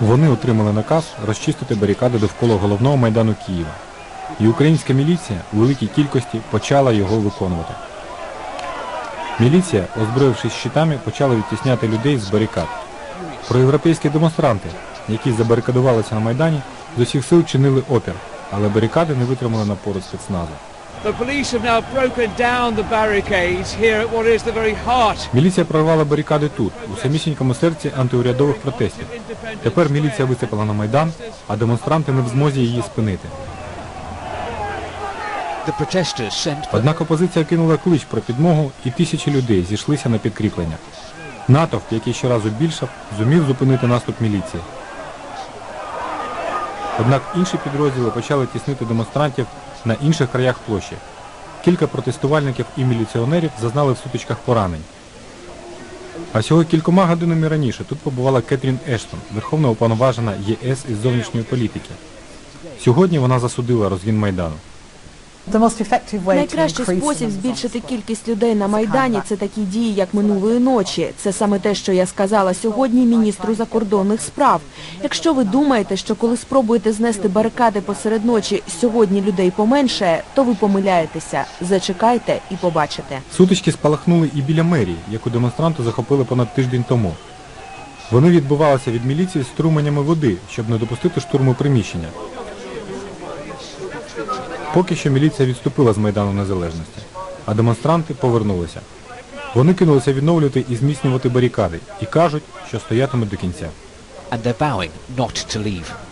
Вони отримали наказ розчистити барикади довкола головного майдану Києва. І українська міліція у великій кількості почала його виконувати. Міліція, озброївшись щитами, почала відтісняти людей з барикад. Проєвропейські демонстранти, які забарикадувалися на Майдані, з усіх сил чинили опір, але барикади не витримали напору спецназу. The police have now broken down the barricades here at what is the very heart Міліція прорвала барикади тут, у самісінькому серці антиурядових протестів. Тепер міліція висипала на Майдан, а демонстранти не в змозі її спинити. The protesters sent Однак опозиція кинула клич про підмогу і тисячі людей зійшлися на підкріплення. Натовп, який щоразу більшав, зумів зупинити наступ міліції. Однак інші підрозділи почали тіснити демонстрантів на інших краях площі. Кілька протестувальників і міліціонерів зазнали в сутичках поранень. А всього кількома годинами раніше тут побувала Кетрін Ештон, верховна уповноважена ЄС із зовнішньої політики. Сьогодні вона засудила розгін Майдану. Найкращий спосіб збільшити кількість людей на Майдані – це такі дії, як минулої ночі. Це саме те, що я сказала сьогодні міністру закордонних справ. Якщо ви думаєте, що коли спробуєте знести барикади посеред ночі, сьогодні людей поменшає, то ви помиляєтеся. Зачекайте і побачите. Сутички спалахнули і біля мерії, яку демонстранти захопили понад тиждень тому. Вони відбувалися від міліції струменями води, щоб не допустити штурму приміщення. Поки що міліція відступила з Майдану Незалежності, а демонстранти повернулися. Вони кинулися відновлювати і зміцнювати барикади і кажуть, що стоятимуть до кінця. and they're bowing not to leave.